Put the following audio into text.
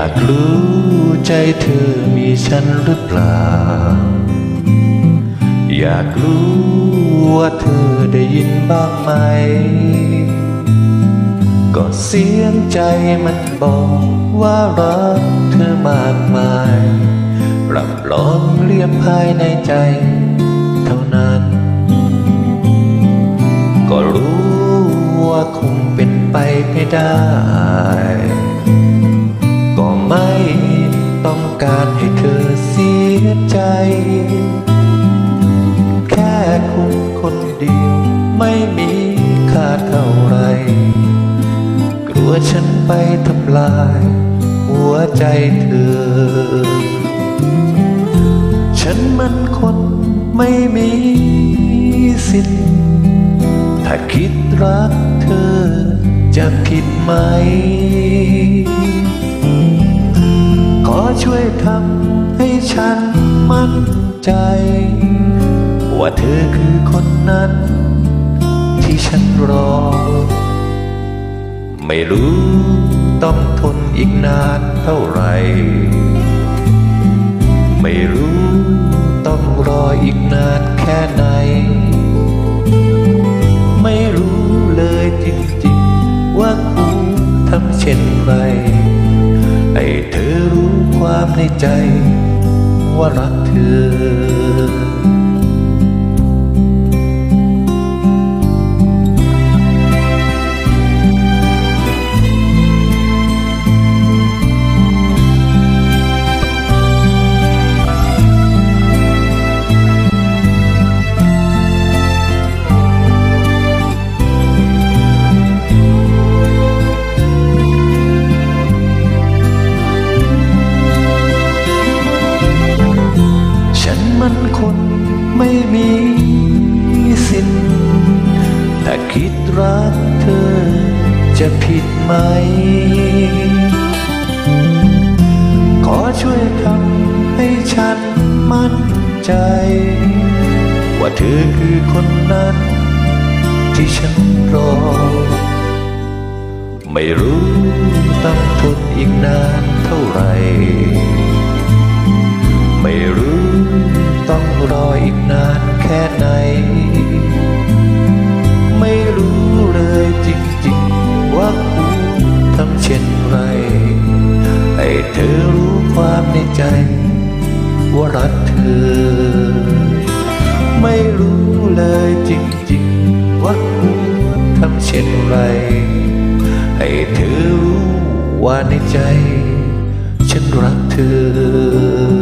ากรู้ใจเธอมีฉันหรือเปล่า อยากรู้ว่าเธอได้ยินบ้างไหม ก็เสียงใจมันบอกว่ารักเธอมากมายรับรองเรียบภายในใจเท่านั้น ก็รู้ว่าคงเป็นไปไม่ได้ การให้เธอเสียใจ แค่คุณคนเดียวไม่มีค่าเท่าไร กลัวฉันไปทำลาย หัวใจเธอ ฉันมันคนไม่มีสิทธิ์ ถ้าคิดรักเธอจะผิดไหม ช่วยทำให้ฉันมั่นใจ ว่าเธอคือคนนั้น ที่ฉันรอ ไม่รู้ต้องทนอีกนานเท่าไหร่ ไม่รู้ต้องรออีกนานแค่ไหน ไม่รู้เลยจริงๆ ว่าคุณทำเช่นไร ในใจว่ารักเธอ รักเธอจะผิดไหม ขอช่วยทำให้ฉันมั่นใจ ว่าเธอคือคนนั้น ที่ฉันรอ ไม่รู้ต้องทนอีกนานเท่าไหร่ ไม่รู้ รักเธอ ไม่รู้เลยจริงๆว่าคุณทำเช่นไร ให้เธอรู้ว่าในใจ ฉันรักเธอ